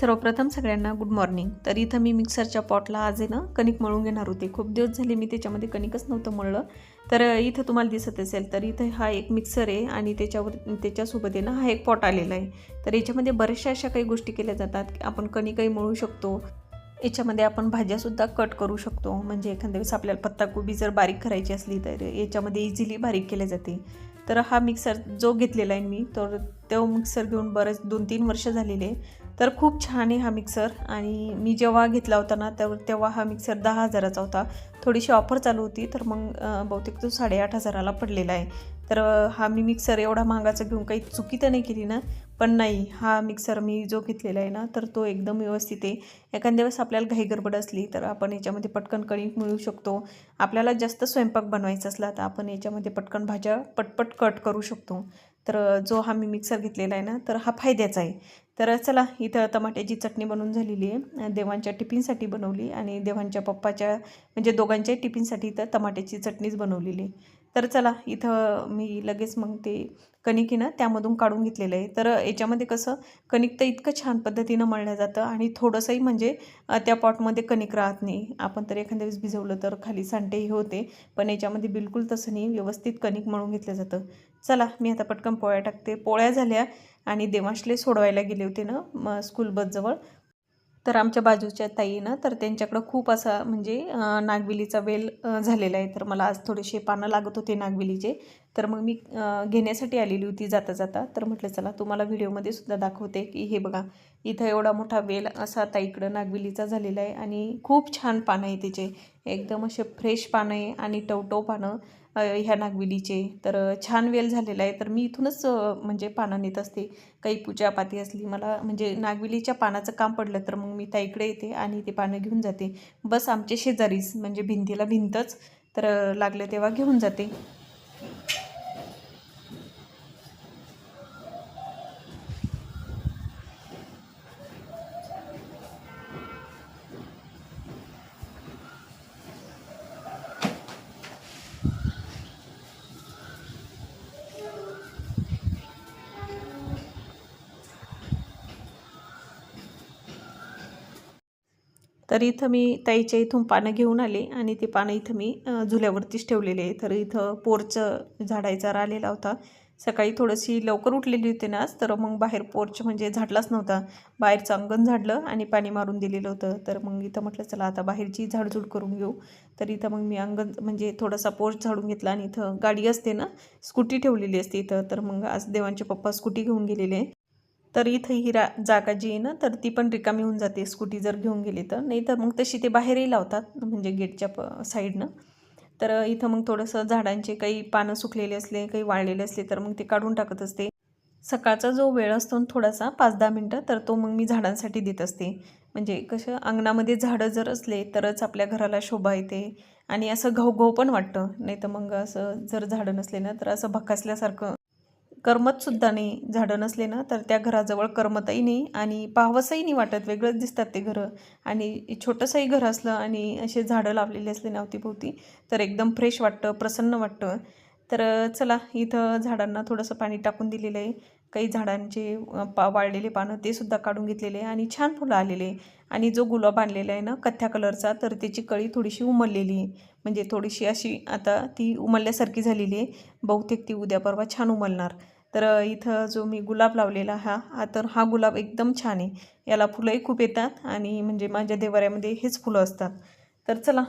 सर्वप्रथम सगळ्यांना good morning तर इथं मी मिक्सरच्या पॉटला आज आहे ना कणिक मळून घेणार होते. खूप दिवस झाले मी त्याच्यामध्ये कणिकच नव्हतं मळलं. तर इथं तुम्हाला दिसत असेल तर इथं हा एक मिक्सर आहे आणि त्याच्यावर त्याच्यासोबत आहे ना हा एक पॉट आलेला आहे. तर याच्यामध्ये बऱ्याचशा अशा काही गोष्टी केल्या जातात. की आपण कणिकही मळू शकतो. याच्यामध्ये आपण भाज्यासुद्धा कट करू शकतो. म्हणजे एखाद्या वेळेस आपल्याला पत्ताकोबी जर बारीक करायची असली तर याच्यामध्ये इझिली बारीक केल्या जाते. तर हा मिक्सर जो घेतलेला आहे मी तर तो मिक्सर घेऊन बरेच दोन तीन वर्ष झालेले तर खूप छान आहे हा मिक्सर आणि मी जेव्हा घेतला होता ना तर तेव्हा हा मिक्सर दहा हजाराचा होता. थोडीशी ऑफर चालू होती तर मग बहुतेक तो साडेआठ हजाराला पडलेला आहे. तर हा मी मिक्सर एवढा महागाचा घेऊन काही चुकी तर नाही केली ना पण नाही हा मिक्सर मी जो घेतलेला आहे ना तर तो एकदम व्यवस्थित आहे. एखाद्या वेळेस आपल्याला घाई गडबड असली तर आपण याच्यामध्ये पटकन कणिक मिळू शकतो. आपल्याला जास्त स्वयंपाक बनवायचा असला तर आपण याच्यामध्ये पटकन भाज्या पटपट कट करू शकतो. तर जो हा मी मिक्सर घेतलेला आहे ना तर हा फायद्याचा आहे. तर चला इथं टमाट्याची चटणी बनवून झालेली आहे. देवांच्या टिफिनसाठी बनवली आणि देवांच्या पप्पाच्या म्हणजे दोघांच्याही टिफिनसाठी इथं टमाट्याची चटणीच बनवलेली तर चला इथं मी लगेच मग ते कणिकीनं ना त्यामधून काढून घेतलेलं आहे. तर याच्यामध्ये कसं कणिक तर इतकं छान पद्धतीनं मळलं जातं आणि थोडंसंही म्हणजे त्या पॉटमध्ये कणिक राहत नाही. आपण तर एखाद्या वेळेस भिजवलं तर खाली सांडेही होते पण याच्यामध्ये बिलकुल तसं नाही. व्यवस्थित कणिक मळून घेतलं जातं. चला मी आता पटकन पोळ्या टाकते. पोळ्या झाल्या आणि देवांशले सोडवायला गेले होते ना म स्कूल बसजवळ तर आमच्या बाजूच्या ताईनं तर त्यांच्याकडं खूप असा म्हणजे नागविलीचा नागवेलीचा वेल झालेला आहे. तर मला आज थोडेसे पानं लागत होते नागवेलीचे तर मग मी घेण्यासाठी आलेली होती जाता जाता. तर म्हटलं चला तुम्हाला व्हिडिओमध्ये सुद्धा दाखवते की हे बघा इथं एवढा मोठा वेल असा ताईकडं नागवेलीचा झालेला आहे आणि खूप छान पानं आहे त्याचे. एकदम असे फ्रेश पानं आहे आणि टवटव पानं. ह्या नागविलीचे. तर छान वेल झालेला आहे. तर मी इथूनच म्हणजे पानं नेत असते. काही पूजापाती असली मला म्हणजे नागवेलीच्या पानाचं काम पडलं तर मग मी ताईकडे येते आणि ते पानं घेऊन जाते. बस आमचे शेजारीच म्हणजे भिंतीला भिंतच तर लागलं तेव्हा घेऊन जाते. तर इथं मी ताईच्या इथून पानं घेऊन आले आणि ते पानं इथं मी झुल्यावरतीच ठेवलेले आहे. तर इथं पोरचं झाडायचा राहिलेला होता. सकाळी थोडीशी लवकर उठलेली होती ना आज तर मग बाहेर पोर्च म्हणजे झाडलाच नव्हता. बाहेरचं अंगण झाडलं आणि पाणी मारून दिलेलं होतं. तर मग इथं म्हटलं चला आता बाहेरची झाडझूड करून घेऊ. तर इथं मग मी अंगण म्हणजे थोडासा पोर्च झाडून घेतला आणि इथं गाडी असते ना स्कूटी ठेवलेली असते इथं. तर मग आज देवांचे पप्पा स्कूटी घेऊन गेलेले. तर इथं ही रा जागा जी आहे ना तर ती पण रिकामी होऊन जाते. स्कूटी जर घेऊन गेली तर. नाही तर मग तशी ते बाहेरही लावतात म्हणजे गेटच्या प साईडनं. तर इथं मग थोडंसं झाडांचे काही पानं सुकलेले असले काही वाळलेले असले तर मग ते काढून टाकत असते. सकाळचा जो वेळ असतो थोडासा पाच दहा मिनटं तर तो मग मी झाडांसाठी देत असते. म्हणजे कसं अंगणामध्ये झाडं जर असले तरच आपल्या घराला शोभा येते. आणि असं घवघव पण वाटतं. नाही तर मग असं जर झाडं नसले ना तर असं भकासल्यासारखं करमतसुद्धा नाही. झाडं नसले ना तर त्या घराजवळ करमतही नाही आणि पाहावंसंही नाही वाटत. वेगळंच दिसतात ते घरं. आणि छोटंसंही घर असलं आणि असे झाडं लावलेले असले ना अवतीभोवती तर एकदम फ्रेश वाटतं प्रसन्न वाटतं. तर चला इथं झाडांना थोडंसं पाणी टाकून दिलेलं आहे. काही झाडांचे पा वाळलेले पानं ते सुद्धा काढून घेतलेले आहे आणि छान फुलं आलेले आहे. आणि जो गुलाब आणलेला आहे ना कथ्या कलरचा तर त्याची कळी थोडीशी उमललेली आहे. म्हणजे थोडीशी अशी आता ती उमलल्यासारखी झालेली आहे. बहुतेक ती उद्या परवा छान उमलणार. तर इथं जो मी गुलाब लावलेला हा हा तर हा गुलाब एकदम छान आहे. याला फुलंही खूप येतात आणि म्हणजे माझ्या देवाऱ्यामध्ये हेच फुलं असतात. तर चला.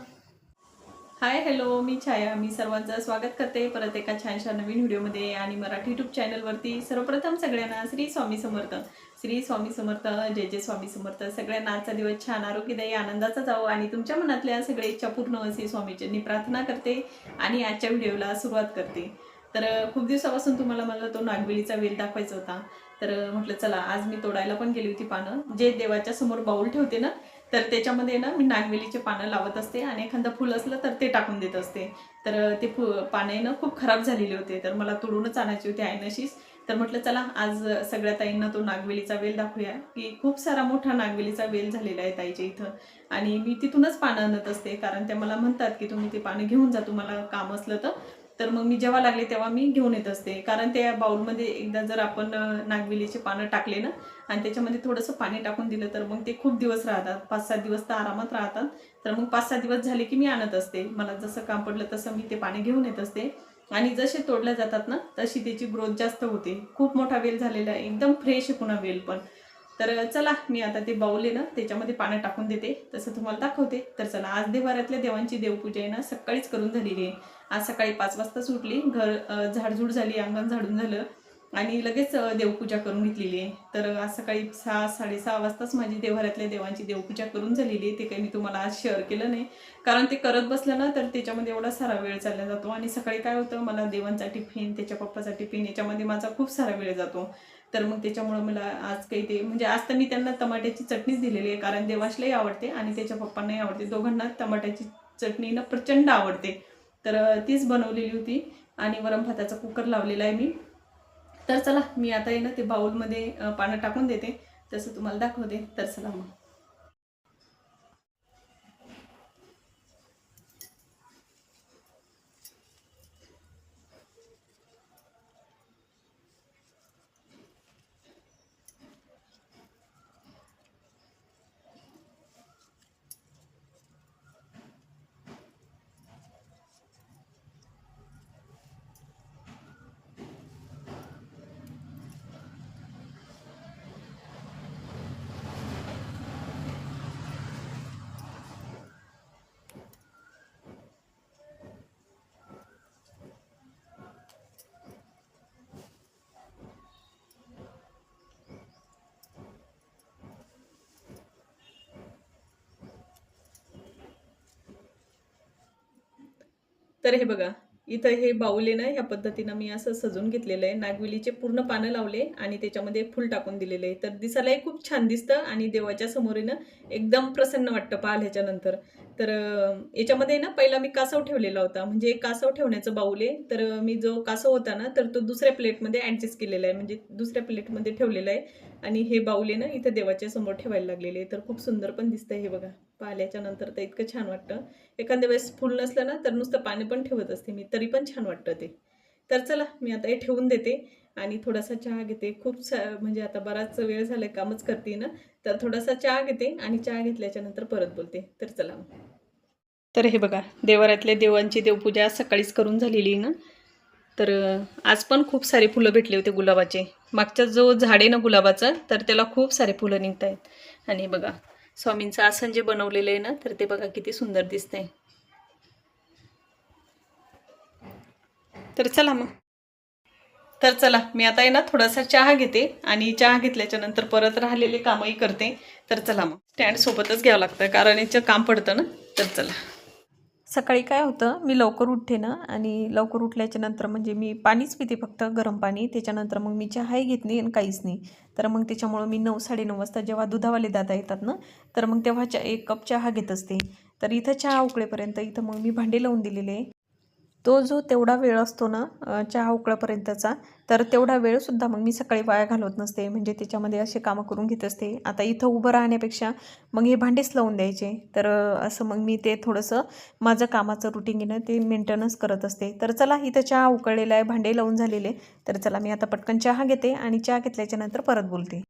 हाय हॅलो मी छाया. मी सर्वांचं स्वागत करते परत एका छानशा नवीन व्हिडिओमध्ये आणि मराठी यूट्यूब चॅनलवरती सर्वप्रथम सगळ्यांना श्री स्वामी समर्थ. श्री स्वामी समर्थ जय जय स्वामी समर्थ. सगळ्यांना आजचा दिवस छान आरोग्यदायी आनंदाचा जावो आणि तुमच्या मनातल्या सगळे इच्छा पूर्ण असे स्वामीच्यांनी प्रार्थना करते आणि आजच्या व्हिडिओला सुरुवात करते. तर खूप दिवसापासून तुम्हाला मला तो नागवेलीचा वेल दाखवायचा होता. तर म्हटलं चला आज मी तोडायला पण गेली होती पानं. जे देवाच्या समोर बाऊल ठेवते ना तर त्याच्यामध्ये ना मी नागवेलीचे पानं लावत असते आणि एखादं फुल असलं तर ते टाकून देत असते. तर ते फु पानं ना खूप खराब झालेले होते. तर मला तोडूनच आणायची होती आयनशीच तर म्हटलं चला आज सगळ्या ताईंना तो नागवेलीचा वेल दाखवूया. की खूप सारा मोठा नागवेलीचा वेल झालेला आहे ताईच्या इथं. आणि मी तिथूनच पानं आणत असते कारण ते मला म्हणतात की तुम्ही ते पानं घेऊन जा तुम्हाला काम असलं तर. तर मग मी जेव्हा लागले तेव्हा मी घेऊन येत असते. कारण त्या बाउलमध्ये एकदा जर आपण नागविलीचे नागवेलीचे पानं टाकले ना आणि त्याच्यामध्ये थोडंसं पाणी टाकून दिलं तर मग ते खूप दिवस राहतात. पाच सात दिवस तर आरामात राहतात. तर मग पाच सहा दिवस झाले की मी आणत असते. मला जसं काम पडलं तसं मी ते पाणी घेऊन येत असते. आणि जसे तोडल्या जातात ना तशी त्याची ग्रोथ जास्त होते. खूप मोठा वेल झालेला आहे. एकदम फ्रेश आहे पुन्हा वेल पण. तर चला मी आता ते बाऊल आहे ना त्याच्यामध्ये पाणी टाकून देते. तसं तुम्हाला दाखवते. तर चला आज देवारातल्या देवांची देवपूजा आहे ना सकाळीच करून झालेली आहे. आज सकाळी पाच वाजताच उठली घर झाडझूड झाली अंगण झाडून झालं. आणि लगेच देवपूजा करून घेतलेली आहे. तर आज सकाळी सहा साडेसहा वाजताच माझी देवाऱ्यातल्या देवांची देवपूजा करून झालेली आहे. ते काही मी तुम्हाला आज शेअर केलं नाही. कारण ते करत बसलं ना तर त्याच्यामध्ये एवढा सारा वेळ चालला जातो. आणि सकाळी काय होतं मला देवांचा टिफिन त्याच्या पप्पाचा टिफिन याच्यामध्ये माझा खूप सारा वेळ जातो. तर मग त्याच्यामुळं मला आज काही ते म्हणजे आज तर मी त्यांना टमाट्याची चटणीच दिलेली आहे कारण देवाशलाही आवडते आणि त्याच्या पप्पांनाही आवडते. दोघांना टमाट्याची चटणी ना प्रचंड आवडते. तर तीच बनवलेली होती आणि वरम भाताचा कुकर लावलेला आहे मी. तर चला मी आता आहे ना ते बाऊलमध्ये पानं टाकून देते. तसं तुम्हाला दाखवते. तर चला मग. तर हे बघा इथं हे बाऊल आहे ना ह्या पद्धतीनं मी असं सजून घेतलेलं आहे. नागवेलीचे पूर्ण पानं लावले आणि त्याच्यामध्ये फुल टाकून दिलेले आहे तर दिसायलाही खूप छान दिसतं आणि देवाच्या समोर आहे ना एकदम प्रसन्न वाटतं पाहिल्याच्यानंतर तर याच्यामध्ये ना पहिला मी कासव ठेवलेला होता. म्हणजे एक कासव ठेवण्याचं बाऊल आहे. तर मी जो कासव होता ना तर तो दुसऱ्या प्लेटमध्ये ॲडजस्ट केलेला आहे. म्हणजे दुसऱ्या प्लेटमध्ये ठेवलेला आहे. आणि हे बाऊल आहे ना इथं देवाच्या समोर ठेवायला लागलेले आहे. तर खूप सुंदर पण दिसतंय हे बघा. पाल्याच्यानंतर तर इतकं छान वाटतं. एखाद्या वेळेस फुल नसलं ना तर नुसतं पाणी पण ठेवत असते मी तरी पण छान वाटतं ते. तर चला मी आता हे ठेवून देते आणि थोडासा चहा घेते. खूप सा म्हणजे आता बराच वेळ झाला कामच करते ना. तर थोडासा चहा घेते आणि चहा घेतल्याच्या नंतर परत बोलते. तर चला तर हे बघा देवाऱ्यातल्या देवांची देवपूजा सकाळीच करून झालेली ना. तर आज पण खूप सारे फुलं भेटले होते गुलाबाचे. मागचा जो झाड आहे ना गुलाबाचा तर त्याला खूप सारे फुलं निघत आहेत आणि बघा स्वामींचं आसन जे बनवलेलं आहे ना तर ते बघा किती सुंदर दिसतंय. तर चला मग. तर चला मी आता आहे ना थोडासा चहा घेते आणि चहा घेतल्याच्या नंतर परत राहिलेले कामही करते. तर चला मग. स्टँड सोबतच घ्यावं लागतं कारण याचं काम पडतं ना. तर चला. सकाळी काय होतं मी लवकर उठते ना आणि लवकर उठल्याच्या नंतर म्हणजे मी पाणीच पिते फक्त गरम पाणी. त्याच्यानंतर मग मी चहाही घेत नाही आणि काहीच नाही. तर मग त्याच्यामुळं मी नऊ साडेनऊ वाजता जेव्हा दुधावाले दादा येतात ना तर मग तेव्हा चा एक कप चहा घेत असते. तर इथं चहा उकळेपर्यंत इथं मग मी भांडे लावून दिलेले. आहे तो जो तेवढा वेळ असतो ना चहा उकळापर्यंतचा तर तेवढा वेळसुद्धा मग मी सकाळी वाया घालवत नसते. म्हणजे त्याच्यामध्ये असे कामं करून घेत असते. आता इथं उभं राहण्यापेक्षा मग हे भांडेच लावून द्यायचे. तर असं मग मी ते थोडंसं माझं कामाचं रुटीन ते मेंटेनन्स करत असते. तर चला इथं चहा उकळलेला आहे भांडे लावून झालेले. तर चला मी आता पटकन चहा घेते आणि चहा घेतल्याच्या नंतर परत बोलते.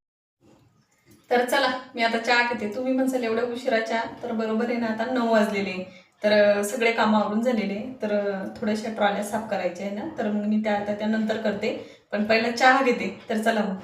तर चला मी आता चहा घेते. तुम्ही म्हणसाल एवढ्या उशिरा चहा. तर बरोबर आहे ना आता नऊ वाजलेले तर सगळे कामं आवरून झालेले. तर थोड्याशा ट्रॉल्या साफ करायच्या आहे ना. तर मग मी त्या आता त्यानंतर करते. पण पहिला चहा घेते. तर चला मग.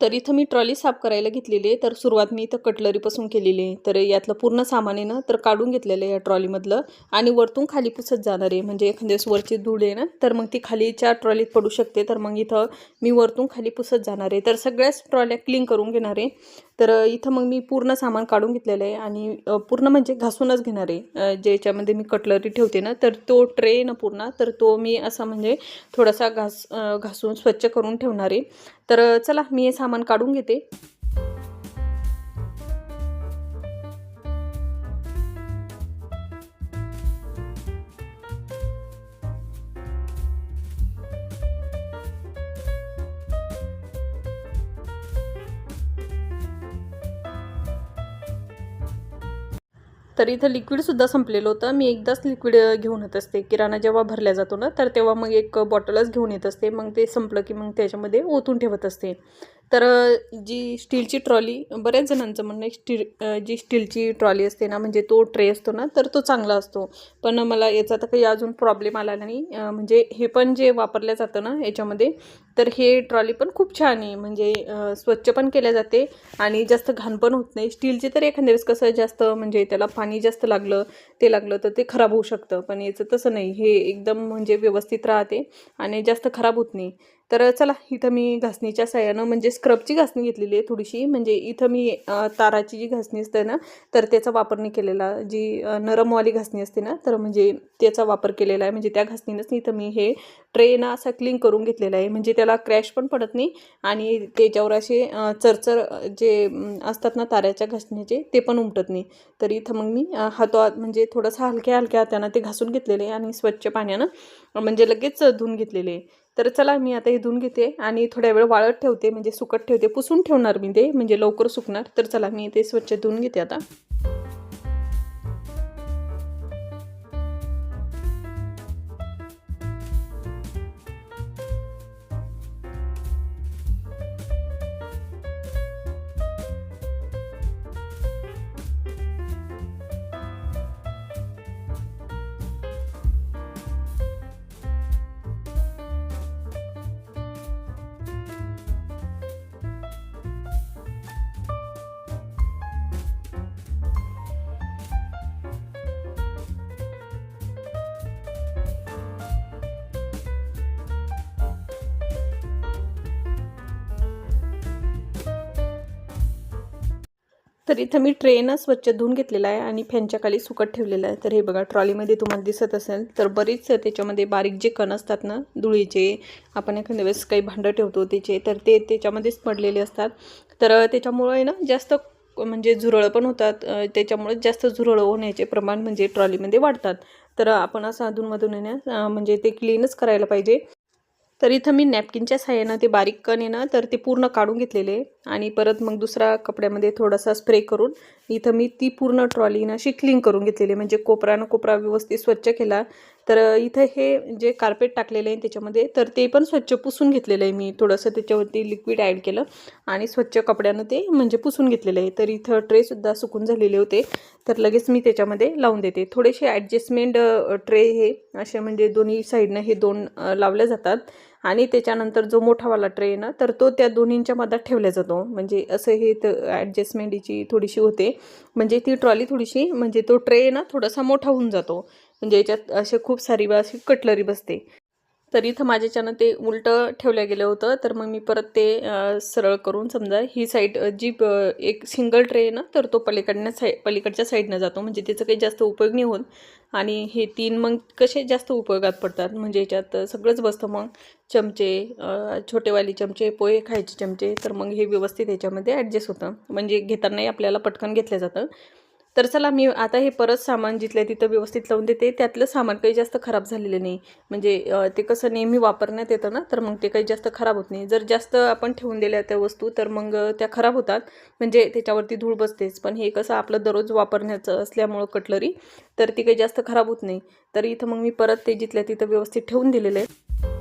तर इथं मी ट्रॉली साफ करायला घेतलेली आहे. तर सुरुवात मी इथं कटलरीपासून केलेली आहे. तर यातलं पूर्ण सामान आहे ना तर काढून घेतलेलं आहे या ट्रॉलीमधलं. आणि वरतून खाली पुसत जाणार आहे. म्हणजे एखाद्या वरची धूळ आहे ना तर मग ती खालीच्या ट्रॉलीत पडू शकते तर मग इथं मी वरतून खाली पुसत जाणार आहे. तर सगळ्याच ट्रॉल्या क्लीन करून घेणार आहे. तर इथं मग मी पूर्ण सामान काढून घेतलेलं आहे. आणि पूर्ण म्हणजे घासूनच घेणार आहे. ज्याच्यामध्ये मी कटलरी ठेवते ना तर तो ट्रे ना पूर्ण तर तो मी असा म्हणजे थोडासा घास घासून स्वच्छ करून ठेवणार आहे. तर चला मी हे सामान काढून घेते. तर इथं लिक्विडसुद्धा संपलेलं होतं. मी एकदाच लिक्विड घेऊन येत असते. किराणा जेव्हा भरल्या जातो ना तर तेव्हा मग एक बॉटलच घेऊन येत असते. मग ते संपलं की मग त्याच्यामध्ये ओतून ठेवत असते. तर जी स्टीलची ट्रॉली बऱ्याच जणांचं म्हणणं आहे स्टील जी स्टीलची ट्रॉली असते ना म्हणजे तो ट्रे असतो ना तर तो चांगला असतो. पण मला याचा तर काही अजून प्रॉब्लेम आला नाही. म्हणजे हे पण जे वापरलं जातं ना याच्यामध्ये तर हे ट्रॉली पण खूप छान आहे. म्हणजे स्वच्छ पण केल्या जाते आणि जास्त घाण पण होत नाही. स्टीलचे तर एखाद्या वेळेस कसं जास्त म्हणजे त्याला पाणी जास्त लागलं ते लागलं तर ते खराब होऊ शकतं. पण याचं तसं नाही. हे एकदम म्हणजे व्यवस्थित राहते आणि जास्त खराब होत नाही. तर चला इथं मी घासणीच्या साह्यानं म्हणजे स्क्रबची घासणी घेतलेली आहे थोडीशी. म्हणजे इथं मी ताराची जी घासणी असते ना तर त्याचा वापर नाही केलेला. जी नरमवाली घासणी असते ना तर म्हणजे त्याचा वापर केलेला आहे. म्हणजे त्या घासणीनंच इथं मी हे ट्रे असा क्लीन करून घेतलेला आहे. म्हणजे त्याला क्रॅश पण पडत नाही आणि त्याच्यावर असे चरचर जे असतात ना ताऱ्याच्या घासणीचे ते पण उमटत नाही. तर इथं मग मी हातोहात म्हणजे थोडंसं हलक्या हलक्या हातानं ते घासून घेतलेले आहे आणि स्वच्छ पाण्यानं म्हणजे लगेच धुवून घेतलेले आहे. तर चला मी आता हे धुवून घेते आणि थोड्या वेळ वाळत ठेवते म्हणजे सुकत ठेवते. पुसून ठेवणार मी ते म्हणजे लवकर सुकणार. तर चला मी ते स्वच्छ धुवून घेते आता. तर इथं मी ट्रेनं स्वच्छ धुवून घेतलेला आहे आणि फॅनच्या खाली सुकत ठेवलेलं आहे. तर हे बघा ट्रॉलीमध्ये तुम्हाला दिसत असेल तर बरीच त्याच्यामध्ये बारीक जे कण असतात ना धुळीचे आपण एखाद्या वेळेस काही भांडं ठेवतो त्याचे तर ते त्याच्यामध्येच पडलेले असतात. तर त्याच्यामुळं ना जास्त म्हणजे झुरळं पण होतात. त्याच्यामुळे जास्त झुरळं होण्याचे प्रमाण म्हणजे ट्रॉलीमध्ये वाढतात. तर आपण असं अधूनमधून आहे ना म्हणजे ते क्लीनच करायला पाहिजे. तर इथं मी नॅपकिनच्या साह्यानं ते बारीक कण आहे ना तर ते पूर्ण काढून घेतलेले आणि परत मग दुसऱ्या कपड्यामध्ये थोडासा स्प्रे करून इथं मी ती पूर्ण ट्रॉलीनं अशी क्लीन करून घेतलेली म्हणजे कोपरानं कोपरा व्यवस्थित स्वच्छ केला. तर इथं हे जे कार्पेट टाकलेलं आहे त्याच्यामध्ये तर ते पण स्वच्छ पुसून घेतलेलं आहे मी. थोडंसं त्याच्यावरती लिक्विड ॲड केलं आणि स्वच्छ कपड्यानं ते म्हणजे पुसून घेतलेलं आहे. तर इथं ट्रेसुद्धा सुकून झालेले होते. तर लगेच मी त्याच्यामध्ये लावून देते. थोडेसे ॲडजस्टमेंट ट्रे हे असे म्हणजे दोन्ही साईडनं हे दोन लावल्या जातात. आणि त्याच्यानंतर जो मोठावाला ट्रे आहे ना तर तो त्या दोन्हींच्या मधात ठेवला जातो. म्हणजे असं हे ॲडजस्टमेंटीची थोडीशी होते. म्हणजे ती ट्रॉली थोडीशी म्हणजे तो ट्रे ना थोडासा मोठा होऊन जातो. म्हणजे याच्यात असे खूप सारी बा अशी कटलरी बसते. तर इथं माझ्याच्यानं ते उलटं ठेवलं गेलं होतं. तर मग मी परत ते सरळ करून समजा ही साईड जी एक सिंगल ट्रे आहे ना तर तो पलीकडनं साई पलीकडच्या साईडनं जातो. म्हणजे त्याचं काही जास्त उपयोग नाही होत. आणि हे तीन मग कसे जास्त उपयोगात पडतात? म्हणजे याच्यात सगळंच बसतं मग. चमचे छोटेवाली चमचे पोहे खायचे चमचे. तर मग हे व्यवस्थित याच्यामध्ये ॲडजस्ट होतं. म्हणजे घेतानाही आपल्याला पटकन घेतलं जातं. तर चला मी आता हे परत सामान जिथल्या तिथं व्यवस्थित लावून देते. त्यातलं सामान काही जास्त खराब झालेलं नाही. म्हणजे ते कसं नेहमी वापरण्यात येतं ना तर मग ते काही जास्त खराब होत नाही. जर जास्त आपण ठेवून दिल्या त्या वस्तू तर मग त्या खराब होतात. म्हणजे त्याच्यावरती धूळ बसतेच. पण हे कसं आपलं दररोज वापरण्याचं असल्यामुळं कटलरी तर ती काही जास्त खराब होत नाही. तर इथं मग मी परत ते जिथल्या तिथं व्यवस्थित ठेवून दिलेलं आहे.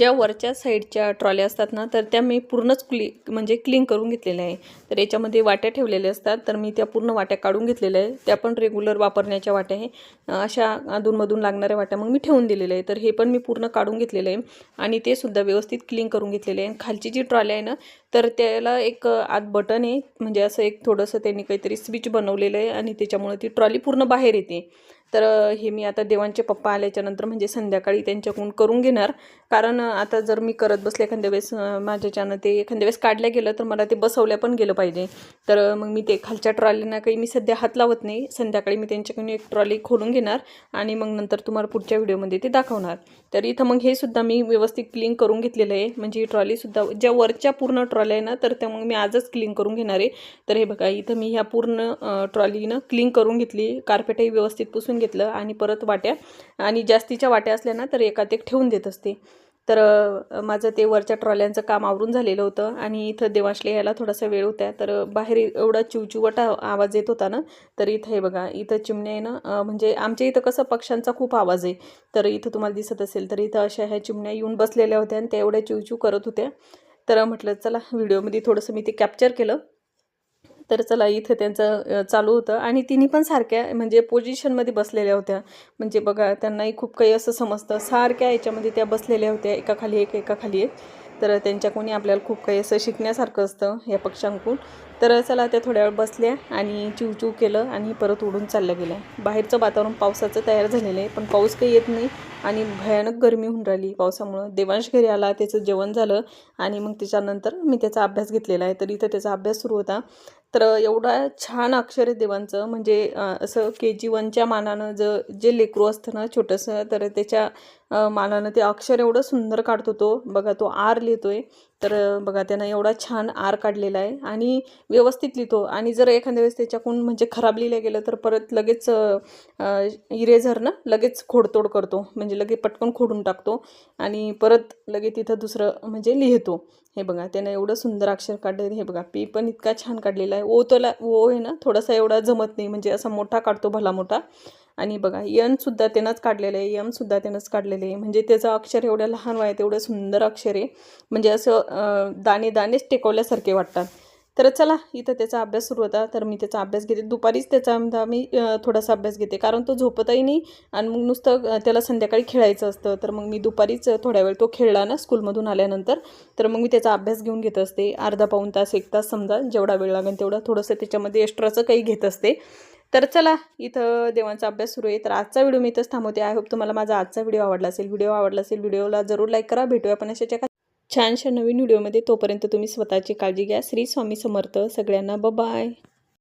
ज्या वरच्या साईडच्या ट्रॉल्या असतात ना तर त्या मी पूर्णच क्ली म्हणजे क्लीन करून घेतलेल्या आहे. तर याच्यामध्ये वाट्या ठेवलेल्या असतात. तर मी त्या पूर्ण वाट्या काढून घेतलेल्या आहे त्या पण रेग्युलर वापरण्याच्या वाट्या आहे. अशा अधूनमधून लागणाऱ्या वाट्या मग मी ठेवून दिलेल्या आहे तर हे पण मी पूर्ण काढून घेतलेलं आहे. आणि ते सुद्धा व्यवस्थित क्लीन करून घेतलेले आहे. खालची जी ट्रॉली आहे ना तर त्याला एक आत बटन आहे. म्हणजे असं एक थोडंसं त्यांनी काहीतरी स्विच बनवलेलं आहे आणि त्याच्यामुळे ती ट्रॉली पूर्ण बाहेर येते. तर हे मी आता देवांचे पप्पा आल्याच्यानंतर म्हणजे संध्याकाळी त्यांच्याकडून करून घेणार. कारण आता जर मी करत बसले एखाद्या वेळेस माझ्याच्यानं ते एखाद्या वेळेस काढल्या गेलं तर मला ते बसवल्या पण गेलं पाहिजे. तर मग मी ते खालच्या ट्रॉलीना काही मी सध्या हात लावत नाही. संध्याकाळी मी त्यांच्याकडून एक ट्रॉली खोलून घेणार आणि मग नंतर तुम्हाला पुढच्या व्हिडिओमध्ये ते दाखवणार. तर इथं मग हे सुद्धा मी व्यवस्थित क्लीन करून घेतलेलं आहे. म्हणजे ही ट्रॉलीसुद्धा ज्या वरच्या पूर्ण ट्रॉली आहे ना तर त्या मग मी आजच क्लीन करून घेणार आहे. तर हे बघा इथं मी ह्या पूर्ण ट्रॉलीनं क्लीन करून घेतली. कार्पेटही व्यवस्थित पुसून घेतलं आणि परत वाट्या. आणि जास्तीच्या वाट्या असल्या ना तर एकात एक ठेवून देत असते. तर माझं ते वरच्या ट्रॉल्यांचं काम आवरून झालेलं होतं आणि इथं देवाशले यायला थोडासा वेळ होता तर बाहेर एवढा चिवचिवटा आवाज येत होता ना तर इथं हे बघा इथं चिमण्या आहे ना म्हणजे आमच्या इथं कसं पक्ष्यांचा खूप आवाज आहे. तर इथं तुम्हाला दिसत असेल तर इथं अशा ह्या चिमण्या येऊन बसलेल्या होत्या आणि त्या एवढ्या चिवचिव करत होत्या. तर म्हटलं चला व्हिडिओमध्ये थोडंसं मी ते कॅप्चर केलं. तर चला इथं त्यांचं चालू होतं. आणि तिन्ही पण सारख्या म्हणजे पोझिशनमध्ये बसलेल्या होत्या. म्हणजे बघा त्यांनाही खूप काही असं समजतं. सारख्या याच्यामध्ये त्या बसलेल्या होत्या. एका खाली एक एका खाली एक. तर त्यांच्याकडून आपल्याला खूप काही असं शिकण्यासारखं असतं या पक्ष्यांकडून तर चला त्या थोड्या वेळ बसल्या आणि चिवचिव केलं आणि परत उडून चालल्या गेल्या. बाहेरचं वातावरण पावसाचं तयार झालेलं आहे पण पाऊस काही येत नाही आणि भयानक गरमी होऊन राहिली पावसामुळं. देवांश घरी आला त्याचं जेवण झालं आणि मग त्याच्यानंतर मी त्याचा अभ्यास घेतलेला आहे. तर इथं त्याचा अभ्यास सुरू होता. तर एवढा छान अक्षर आहे देवांचं म्हणजे असं के जी वनच्या मानानं ज जे लेकरू असतं ना छोटंसं तर त्याच्या मानानं ते अक्षर एवढं सुंदर काढतो तो बघा तो आर लिहितो आहे तर बघा त्यानं एवढा छान आर काढलेला आहे आणि व्यवस्थित लिहितो. आणि जर एखाद्या वेळेस त्याच्याकडून म्हणजे खराब लिहिलं गेलं तर परत लगेच इरेझरनं लगेच खोडतोड करतो. म्हणजे लगेच पटकन खोडून टाकतो आणि परत लगेच तिथं दुसरं म्हणजे लिहितो. हे बघा त्यानं एवढं सुंदर अक्षर काढलेलं हे बघा पी पण इतका छान काढलेला आहे. ओ तोला ओ आहे ना थोडासा एवढा जमत नाही. म्हणजे असा मोठा काढतो भला मोठा. आणि बघा यनसुद्धा त्यानंच काढलेलं आहे यमसुद्धा त्यानंच काढलेलं आहे. म्हणजे त्याचं अक्षर एवढ्या लहान वयात एवढं सुंदर अक्षर आहे. म्हणजे असं दाणे दाणेच टेकवल्यासारखे वाटतात. तर चला इथं त्याचा अभ्यास सुरू होता. तर मी त्याचा अभ्यास घेते. दुपारीच त्याचा मी थोडासा अभ्यास घेते. कारण तो झोपतही नाही आणि मग नुसतं त्याला संध्याकाळी खेळायचं असतं. तर मग मी दुपारीच थोड्या वेळ तो खेळला ना स्कूलमधून आल्यानंतर तर मग मी त्याचा अभ्यास घेऊन घेत असते. अर्धा पाऊण तास एक तास समजा जेवढा वेळ लागेल तेवढा. थोडंसं त्याच्यामध्ये एक्स्ट्राचं काही घेत असते. तर चला इथं देवांचा अभ्यास सुरू आहे. तर आजचा व्हिडिओ मी इथंच थांबवते. आय होप तुम्हाला माझा आजचा व्हिडिओ आवडला असेल. व्हिडिओ आवडला असेल व्हिडिओला जरूर लाईक करा. भेटूया आपण अशाच्या एका छानशा नवीन व्हिडिओमध्ये. तोपर्यंत तुम्ही स्वतःची काळजी घ्या. श्री स्वामी समर्थ सगळ्यांना. बाय